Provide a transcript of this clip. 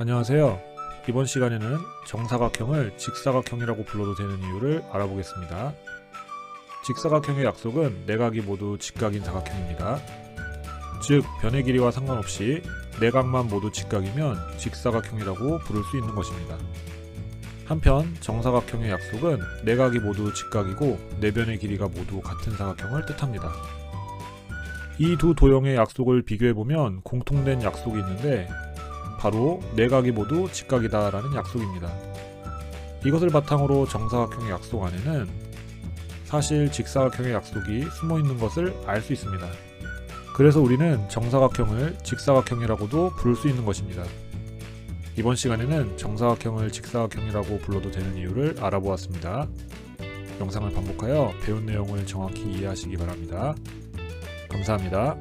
안녕하세요. 이번 시간에는 정사각형을 직사각형이라고 불러도 되는 이유를 알아보겠습니다. 직사각형의 약속은 내각이 모두 직각인 사각형입니다. 즉, 변의 길이와 상관없이 내각만 모두 직각이면 직사각형이라고 부를 수 있는 것입니다. 한편 정사각형의 약속은 내각이 모두 직각이고 내변의 길이가 모두 같은 사각형을 뜻합니다. 이 두 도형의 약속을 비교해보면 공통된 약속이 있는데 바로 내각이 모두 직각이다라는 약속입니다. 이것을 바탕으로 정사각형의 약속 안에는 사실 직사각형의 약속이 숨어 있는 것을 알 수 있습니다. 그래서 우리는 정사각형을 직사각형이라고도 부를 수 있는 것입니다. 이번 시간에는 정사각형을 직사각형이라고 불러도 되는 이유를 알아보았습니다. 영상을 반복하여 배운 내용을 정확히 이해하시기 바랍니다. 감사합니다.